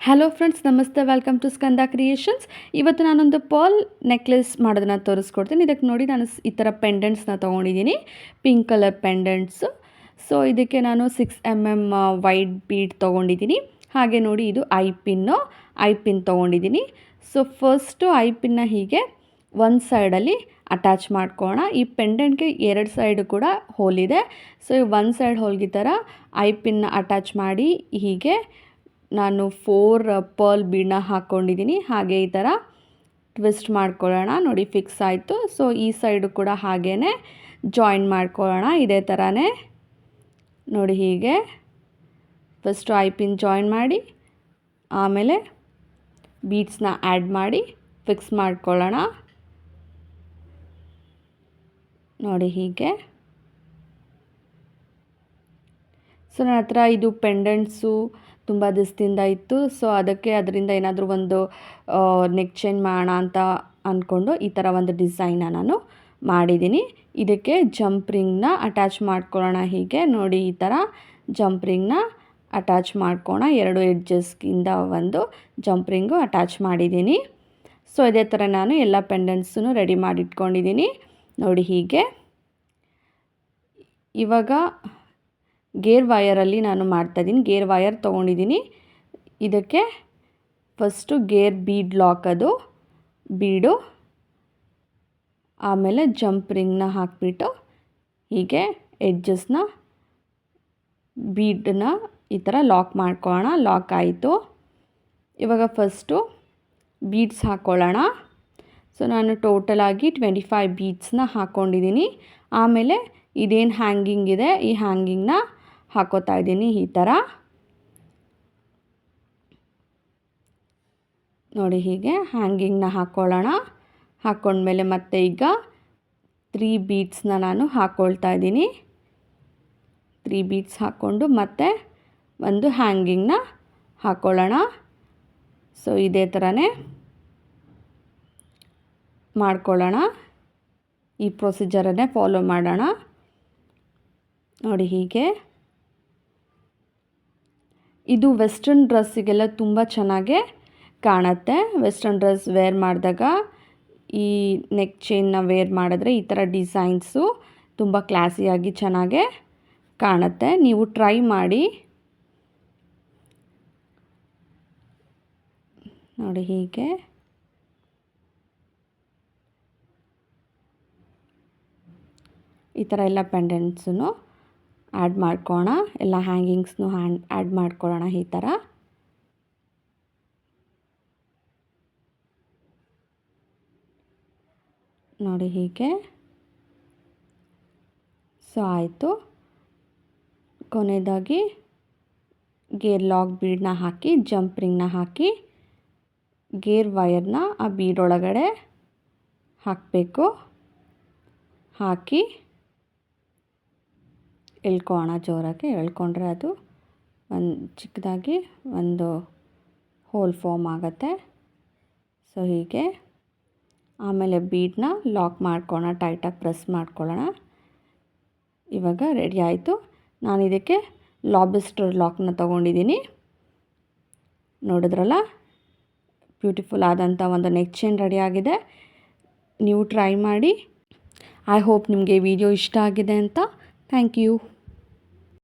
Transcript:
Hello friends ನಮಸ್ತೆ welcome to Skanda creations ಇವತ್ತು ನಾನೊಂದು ಪರ್ಲ್ ನೆಕ್ಲೆಸ್ ಮಾಡೋದನ್ನ ತೋರಿಸ್ಕೊಡ್ತೀನಿ. ಇದಕ್ಕೆ ನೋಡಿ ನಾನು ಈ ಥರ ಪೆಂಡೆಂಟ್ಸ್ನ ತೊಗೊಂಡಿದ್ದೀನಿ. ಪಿಂಕ್ ಕಲರ್ ಪೆಂಡೆಂಟ್ಸು ಸೊ ಇದಕ್ಕೆ ನಾನು six M M wide bead ತೊಗೊಂಡಿದ್ದೀನಿ. ಹಾಗೆ ನೋಡಿ ಇದು ಐ ಪಿನ್ನು ಐ ಪಿನ್ ತೊಗೊಂಡಿದ್ದೀನಿ. ಸೊ ಫಸ್ಟು ಐ ಪಿನ್ನ ಹೀಗೆ ಒಂದು ಸೈಡಲ್ಲಿ ಅಟ್ಯಾಚ್ ಮಾಡ್ಕೋಣ ಈ ಪೆಂಡೆಂಟ್ಗೆ ಎರಡು ಸೈಡು ಕೂಡ ಹೋಲಿದೆ ಸೊ ಈ ಒಂದು ಸೈಡ್ ಹೋಲ್ಗಿ ಥರ ಐ ಪಿನ್ನ ಅಟ್ಯಾಚ್ ಮಾಡಿ ಹೀಗೆ ನಾನು ಫೋರ್ ಪರ್ಲ್ ಬೀಡನ್ನ ಹಾಕ್ಕೊಂಡಿದ್ದೀನಿ ಹಾಗೆ ಈ ಥರ ಟ್ವಿಸ್ಟ್ ಮಾಡ್ಕೊಳ್ಳೋಣ. ನೋಡಿ ಫಿಕ್ಸ್ ಆಯಿತು. ಸೊ ಈ ಸೈಡು ಕೂಡ ಹಾಗೇ ಜಾಯಿನ್ ಮಾಡ್ಕೊಳ್ಳೋಣ. ಇದೇ ಥರನೇ ನೋಡಿ ಹೀಗೆ. ಫಸ್ಟು ಐ ಪಿನ್ ಜಾಯಿನ್ ಮಾಡಿ. ಆಮೇಲೆ ಬೀಡ್ಸ್ನ ಆ್ಯಡ್ ಮಾಡಿ ಫಿಕ್ಸ್ ಮಾಡ್ಕೊಳ್ಳೋಣ. ನೋಡಿ ಹೀಗೆ. ಸೊ ನನ್ನ ಹತ್ರ ಇದು ಪೆಂಡೆಂಟ್ಸು ತುಂಬ ದಿವಸದಿಂದ ಇತ್ತು. ಸೊ ಅದಕ್ಕೆ ಅದರಿಂದ ಏನಾದರೂ ಒಂದು ನೆಕ್ ಚೈನ್ ಮಾಡೋಣ ಅಂತ ಅಂದ್ಕೊಂಡು ಈ ಥರ ಒಂದು ಡಿಸೈನ್ನ ನಾನು ಮಾಡಿದ್ದೀನಿ. ಇದಕ್ಕೆ ಜಂಪ್ ರಿಂಗ್ನ ಅಟ್ಯಾಚ್ ಮಾಡ್ಕೊಳ್ಳೋಣ ಹೀಗೆ. ನೋಡಿ ಈ ಥರ ಜಂಪ್ ರಿಂಗ್ನ ಅಟ್ಯಾಚ್ ಮಾಡ್ಕೋಣ ಎರಡು ಎಡ್ಜಸ್ಗಿಂದ ಒಂದು ಜಂಪ್ ರಿಂಗು ಅಟ್ಯಾಚ್ ಮಾಡಿದ್ದೀನಿ. ಸೊ ಇದೇ ಥರ ನಾನು ಎಲ್ಲ ಪೆಂಡೆಂಟ್ಸೂ ರೆಡಿ ಮಾಡಿಟ್ಕೊಂಡಿದ್ದೀನಿ. ನೋಡಿ ಹೀಗೆ. ಇವಾಗ ಗೇರ್ ವಯರಲ್ಲಿ ನಾನು ಮಾಡ್ತಾಯಿದ್ದೀನಿ ಗೇರ್ ವಯರ್ ತೊಗೊಂಡಿದ್ದೀನಿ ಇದಕ್ಕೆ ಫಸ್ಟು ಗೇರ್ ಬೀಡ್ ಲಾಕ್ ಅದು. ಬೀಡು. ಆಮೇಲೆ ಜಂಪ್ ರಿಂಗ್ನ ಹಾಕಿಬಿಟ್ಟು ಹೀಗೆ ಎಡ್ಜಸ್ನ ಬೀಡನ್ನ ಈ ಥರ ಲಾಕ್ ಮಾಡ್ಕೊಳ್ಳೋಣ. ಲಾಕ್ ಆಯಿತು. ಇವಾಗ ಫಸ್ಟು ಬೀಡ್ಸ್ ಹಾಕ್ಕೊಳ್ಳೋಣ. ಸೊ ನಾನು ಟೋಟಲಾಗಿ ಟ್ವೆಂಟಿ ಫೈವ್ ಬೀಡ್ಸ್ನ ಹಾಕ್ಕೊಂಡಿದ್ದೀನಿ ಆಮೇಲೆ ಇದೇನು ಹ್ಯಾಂಗಿಂಗ್ ಇದೆ? ಈ ಹ್ಯಾಂಗಿಂಗ್ನ ಹಾಕೋತಾ ಇದ್ದೀನಿ ಈ ಥರ. ನೋಡಿ ಹೀಗೆ ಹ್ಯಾಂಗಿಂಗ್ನ ಹಾಕ್ಕೊಳ್ಳೋಣ ಹಾಕ್ಕೊಂಡ್ಮೇಲೆ ಮತ್ತೆ ಈಗ ತ್ರೀ ಬೀಟ್ಸ್ನ ನಾನು ಹಾಕ್ಕೊಳ್ತಾ ಇದ್ದೀನಿ. ತ್ರೀ ಬೀಟ್ಸ್ ಹಾಕ್ಕೊಂಡು ಮತ್ತೆ ಒಂದು ಹ್ಯಾಂಗಿಂಗ್ನ ಹಾಕ್ಕೊಳ್ಳೋಣ ಸೊ ಇದೇ ಥರನೇ ಮಾಡ್ಕೊಳ್ಳೋಣ. ಈ ಪ್ರೊಸೀಜರನ್ನೇ ಫಾಲೋ ಮಾಡೋಣ. ನೋಡಿ ಹೀಗೆ. ಇದು ವೆಸ್ಟರ್ನ್ ಡ್ರೆಸ್ಸಿಗೆಲ್ಲ ತುಂಬ ಚೆನ್ನಾಗೆ ಕಾಣುತ್ತೆ. ವೆಸ್ಟರ್ನ್ ಡ್ರೆಸ್ ವೇರ್ ಮಾಡಿದಾಗ ಈ ನೆಕ್ ಚೈನ್ನ ವೇರ್ ಮಾಡಿದ್ರೆ ಈ ಥರ ಡಿಸೈನ್ಸು ತುಂಬ ಕ್ಲಾಸಿಯಾಗಿ ಚೆನ್ನಾಗೆ ಕಾಣುತ್ತೆ. ನೀವು ಟ್ರೈ ಮಾಡಿ. ನೋಡಿ ಹೀಗೆ. ಈ ಥರ ಎಲ್ಲ ಪೆಂಡೆಂಟ್ಸನ್ನು ಆ್ಯಡ್ ಮಾಡ್ಕೋಣ ಎಲ್ಲ ಹ್ಯಾಂಗಿಂಗ್ಸ್ನು ಹ್ಯಾಂಡ್ ಆ್ಯಡ್ ಮಾಡ್ಕೊಳ್ಳೋಣ ಈ ಥರ. ನೋಡಿ ಹೀಗೆ. ಸೊ, ಆಯಿತು. ಕೊನೆಯದಾಗಿ ಗೇರ್ ಲಾಕ್ ಬೀಡನ್ನ ಹಾಕಿ, ಜಂಪ್ ರಿಂಗ್ನ ಹಾಕಿ, ಗೇರ್ ವೈರ್ನ ಆ ಬೀಡೊಳಗಡೆ ಹಾಕಬೇಕು. ಹಾಕಿ ಎಳ್ಕೊಳ್ಳೋಣ ಜೋರಾಗಿ. ಎಳ್ಕೊಂಡ್ರೆ ಅದು ಒಂದು ಚಿಕ್ಕದಾಗಿ ಒಂದು ಹೋಲ್ ಫಾರ್ಮ್ ಆಗುತ್ತೆ. ಸೊ ಹೀಗೆ. ಆಮೇಲೆ ಬೀಡನ್ನ ಲಾಕ್ ಮಾಡ್ಕೊಳ್ಳೋಣ ಟೈಟಾಗಿ ಪ್ರೆಸ್ ಮಾಡ್ಕೊಳ್ಳೋಣ ಇವಾಗ ರೆಡಿ ಆಯಿತು. ನಾನು ಇದಕ್ಕೆ ಲಾಬಿಸ್ಟರ್ ಲಾಕ್ನ ತೊಗೊಂಡಿದ್ದೀನಿ ನೋಡಿದ್ರಲ್ಲ? ಬ್ಯೂಟಿಫುಲ್ ಆದಂಥ ಒಂದು ನೆಕ್ ಚೈನ್ ರೆಡಿ ಆಗಿದೆ. ನೀವು ಟ್ರೈ ಮಾಡಿ. ಐ ಹೋಪ್ ನಿಮಗೆ ವಿಡಿಯೋ ಇಷ್ಟ ಆಗಿದೆ ಅಂತ ಥ್ಯಾಂಕ್ ಯು.